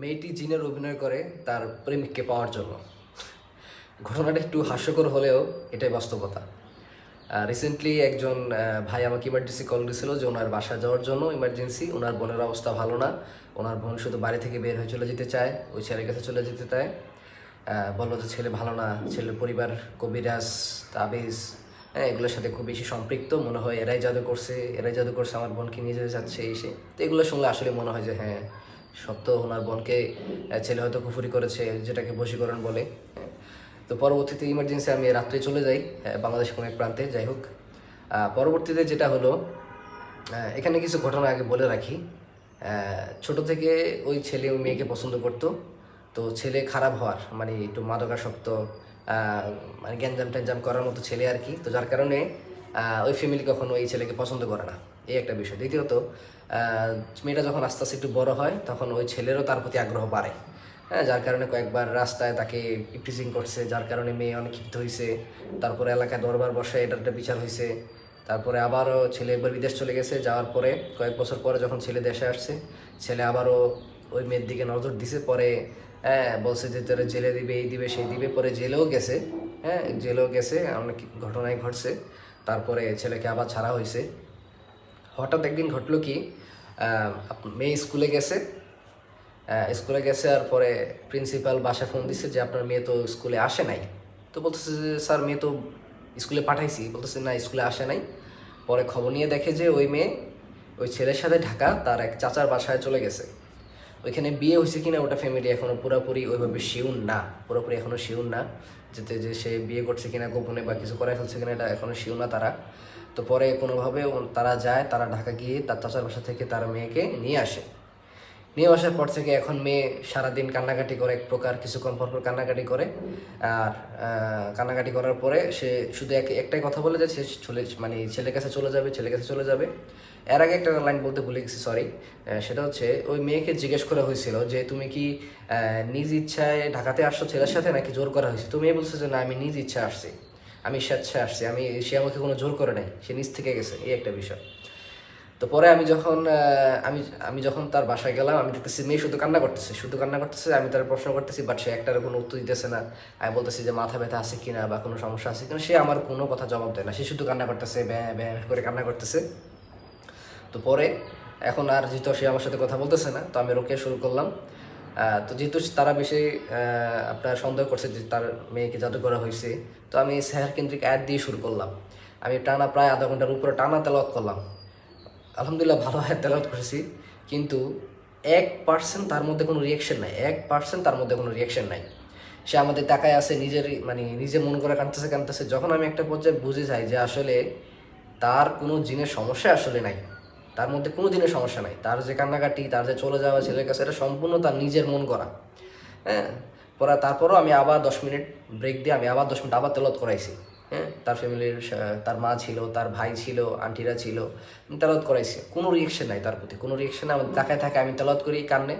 মেয়েটি জিনের অভিনয় করে তার প্রেমিককে পাওয়ার জন্য। ঘটনাটা একটু হাস্যকর হলেও এটাই বাস্তবতা। রিসেন্টলি একজন ভাই আমাকে ইমার্জেন্সি কল দিয়েছিল যে ওনার বাসা যাওয়ার জন্য ইমার্জেন্সি ওনার বোনের অবস্থা ভালো না। ওনার বোন শুধু বাড়ি থেকে বের হয়ে চলে যেতে চায়, ওই ছেলের কাছে চলে যেতে চায়। বলল যে ছেলে ভালো না, ছেলের পরিবার কবিরাজ, তাবিজ হ্যাঁ এগুলোর সাথে খুব বেশি সম্পৃক্ত। মনে হয় এরাই জাদু করছে, এরাই জাদু করছে, আমার বোনকে নিয়ে যেতে চাচ্ছে, এসে। তো এগুলো শুনলে আসলে মনে হয় যে হ্যাঁ সত্য ওনার বোনকে ছেলে হয়তো কুফুরি করেছে, যেটাকে বশীকরণ বলে। তো পরবর্তীতে ইমার্জেন্সি আমি রাত্রে চলে যাই বাংলাদেশের কোনো এক প্রান্তে, যাই হোক। পরবর্তীতে যেটা হলো এখানে কিছু ঘটনা আগে বলে রাখি। ছোট থেকে ওই ছেলে ওই মেয়েকে পছন্দ করতো। তো ছেলে খারাপ হওয়ার মানে একটু মাদকাসক্ত মানে গ্যাঞ্জাম ট্যাঞ্জাম করার মতো ছেলে আর কি। তো যার কারণে ওই ফ্যামিলি কখনো ওই ছেলেকে পছন্দ করে না। এই একটা বিষয়। দ্বিতীয়ত মেয়েটা যখন আস্তে আস্তে একটু বড় হয়, তখন ওই ছেলেরও তার প্রতি আগ্রহ বাড়ে। হ্যাঁ যার কারণে কয়েকবার রাস্তায় তাকে ইপটিজিং করছে, যার কারণে মেয়ে অনেক ক্ষিপ্ত হয়েছে তারপরে এলাকায় দরবার বসে এটার একটা বিচার হয়েছে তারপরে আবারও ছেলে একবার বিদেশ চলে গেছে, যাওয়ার পরে, কয়েক বছর পরে যখন ছেলে দেশে আসছে, ছেলে আবারও ওই মেয়ের দিকে নজর দিছে। পরে হ্যাঁ বলছে যে, তোরা জেলে দিবে, এই দিবে, সেই দিবে। পরে জেলেও গেছে। হ্যাঁ জেলেও গেছে, অনেক ঘটনায় ঘটছে। তারপরে ছেলেকে আবার ছাড়া হয়েছে হঠাৎ একদিন ঘটলো কি মেয়ে স্কুলে গেছে স্কুলে গেছে আর পরে প্রিন্সিপাল বাসায় ফোন দিছে যে আপনার মেয়ে তো স্কুলে আসে নাই। তো বলতেছে যে, স্যার, মেয়ে তো স্কুলে পাঠাইছি। বলতেছে, না, স্কুলে আসে নাই। পরে খবর নিয়ে দেখে যে ওই মেয়ে ওই ছেলের সাথে ঢাকা, তার এক চাচার বাসায় চলে গেছে। ওইখানে বিয়ে হয়েছে কি না ওটা ফ্যামিলি এখনও পুরোপুরি ওইভাবে শিউন না, পুরোপুরি এখনও শিউন না। যেতে যে সে বিয়ে করছে কিনা, গোপনে বা কিছু করে ফেলছে কিনা, এটা এখনও শিউ না তারা। তো পরে কোনোভাবে তারা যায়, তারা ঢাকা গিয়ে তার চাচার বাসা থেকে তার মেয়েকে নিয়ে আসে। নিয়ে আসার পর থেকে এখন মেয়ে সারাদিন কান্নাকাটি করে, এক প্রকার কিছুক্ষণ পর পর কান্নাকাটি করে। আর কান্নাকাটি করার পরে সে শুধু এক একটাই কথা বলে যে সে চলে মানে ছেলের কাছে চলে যাবে, ছেলের কাছে চলে যাবে। এর আগে একটা লাইন বলতে ভুলে গেছি সরি সেটা হচ্ছে ওই মেয়েকে জিজ্ঞেস করা হয়েছিল যে, তুমি কি নিজ ইচ্ছায় ঢাকাতে আসছো ছেলের সাথে নাকি জোর করা হয়েছে? তো মেয়ে বলছে যে, না, আমি নিজ ইচ্ছা আসছি। আমি স্বেচ্ছায় আসছি, আমি, সে আমাকে কোনো জোর করে নাই, সে নিজ থেকে গেছে, এই একটা বিষয়। তো পরে আমি যখন আমি আমি যখন তার বাসায় গেলাম, আমি দেখতেছি মেয়ে শুধু কান্না করতেছে, শুধু কান্না করতেছে, আমি তার প্রশ্ন করতেছি, বাট সে একটার কোনো উত্তর দিতেছে না। আমি বলতেছি যে, মাথা ব্যথা আছে কিনা বা কোনো সমস্যা আছে কিনা? সে আমার কোনো কথা জবাব দেয় না, সে শুধু কান্না করতেছে, ব্যাঁ ব্যাঁ করে কান্না করতেছে। তো পরে, এখন আর যেহেতু সে আমার সাথে কথা বলতেছে না, তো আমি রোকে শুরু করলাম। তো যেহেতু তারা বেশি আপনার সন্দেহ করছে যে তার মেয়েকে জাদু করা হয়েছে, তো আমি স্যার কেন্দ্রিক অ্যাড দিয়ে শুরু করলাম। আমি টানা প্রায় আধা ঘণ্টার উপরে টানা তেলাওয়াত করলাম। আলহামদুলিল্লাহ ভালো হয় তেলাওয়াত করেছি, কিন্তু এক পার্সেন্ট তার মধ্যে কোনো রিয়াকশন নাই, এক পার্সেন্ট তার মধ্যে কোনো রিয়াকশন নাই। সে আমাদের তাকায় আছে, নিজের মানে নিজে মন করে কাঁদতেছে কাঁদতেছে। যখন আমি একটা পর্যায়ে বুঝে যাই যে আসলে তার কোনো জিনের সমস্যা আসলে নাই। তার মধ্যে কোনো দিনের সমস্যা নাই। তার যে কান্নাকাটি, তার যে চলে যাওয়া ছেলের কাছে, এটা সম্পূর্ণ তার নিজের মন করা হ্যাঁ? পরে তারপরও আমি আবার দশ মিনিট ব্রেক দিয়ে আমি আবার দশ মিনিট আবার তেলত করাইছি। হ্যাঁ? তার ফ্যামিলির তার মা ছিল, তার ভাই ছিল, আন্টিরা ছিল তেলত করাইছি। কোনো রিয়েকশন নাই তার প্রতি। কোনো রিয়েকশন আমার তাকায় থাকে আমি তেলত করি কান্নে।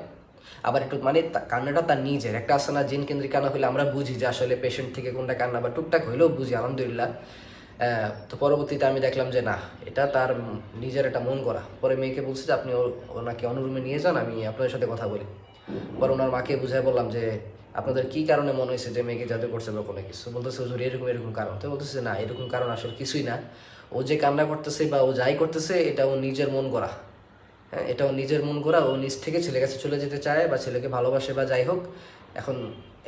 আবার একটু মানে কান্নাটা তার নিজের। একটা আছে না জিন কেন্দ্রিক কান্না হলে আমরা বুঝি যে আসলে পেশেন্ট থেকে কোনটা কান্না বা টুকটাক হইলেও বুঝি, আলহামদুলিল্লাহ। তো পরবর্তীতে আমি দেখলাম যে না, এটা তার নিজের একটা মন করা পরে মেয়েকে বলছে যে, আপনি ওনাকে অনুরুমে নিয়ে যান, আমি আপনাদের সাথে কথা বলি। পরে ওনার মাকে বুঝাই বললাম যে, আপনাদের কি কারণে মনে হয়েছে যে মেয়েকে জাদু করছে বা কোনো কিছু? বলতেছে, হুজুর, এরকম এরকম কারণ। তো বলতেছে না, এরকম কারণ আসলে কিছুই না। ও যে কান্না করতেছে বা ও যাই করতেছে, এটা ও নিজের মন করা হ্যাঁ এটা ও নিজের মন করা ও নিজ থেকে ছেলে কাছে চলে যেতে চায় বা ছেলেকে ভালোবাসে বা যাই হোক, এখন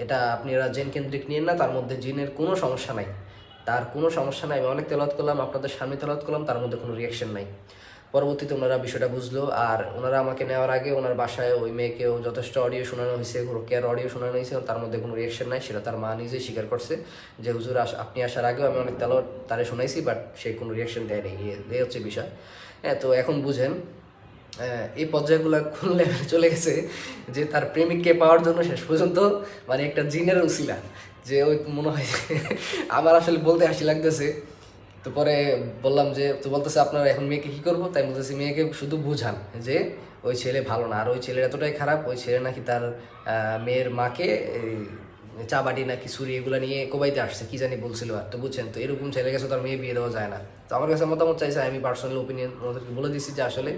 এটা আপনারা জেন কেন্দ্রিক নিয়েন না, তার মধ্যে জিনের কোনো সমস্যা নাই। তার কোনো সমস্যা নাই। আমি অনেক তেলাত করলাম, আপনাদের সামনে তেলাত করলাম, তার মধ্যে কোনো রিয়াকশন নাই। পরবর্তীতে ওনারা বিষয়টা বুঝলো আর ওনারা আমাকে নেওয়ার আগে ওনার বাসায় ওই মেয়েকেও যথেষ্ট অডিও শোনানো হয়েছে কেয়ার অডিও শোনানো হয়েছে, তার মধ্যে কোনো রিয়াকশন নাই, সেটা তার মা নিজেই স্বীকার করছে যে, হুজুর আপনি আসার আগেও আমি অনেক তেলাওয়াত তারে শোনাইছি বাট সে কোনো রিয়াকশন দেয়নি এই- এই হচ্ছে বিষয়। হ্যাঁ তো এখন বুঝেন এই পর্যায়গুলো কোন লেভেলে চলে গেছে যে তার প্রেমিককে পাওয়ার জন্য শেষ পর্যন্ত মানে একটা জিনের উসিলা। যে ওই মনে হয় আমার আসলে বলতে হাসি লাগতেছে। তো পরে বললাম যে তো বলতেছে আপনার এখন মেয়েকে কি করব? তাই বলতেছি মেয়েকে শুধু বুঝান যে ওই ছেলে ভালো না। আর ওই ছেলের এতটাই খারাপ ওই ছেলে নাকি তার মেয়ের মাকে এই, চা বাটি নাকি ছুরি এগুলো নিয়ে কোবাইতে আসছে কি জানি বলছিল আর তো বুঝছেন? তো এরকম ছেলে কাছে তার মেয়ে বিয়ে দেওয়া যায় না। তো আমার কাছে মতামত চাইছে আমি পার্সোনাল ওপিনিয়ন ওদেরকে বলে দিচ্ছি যে আসলে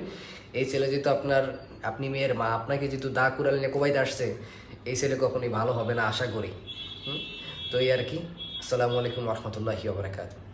এই ছেলে যেহেতু আপনার আপনি মেয়ের মা আপনাকে যেহেতু দা কুড়াল নিয়ে কোবাইতে আসছে এই ছেলে কখনোই ভালো হবে না আশা করি। হুম? তো এই আর কি। আসসালামু আলাইকুম রহমতুল্লাহি ওবরাকাতুহ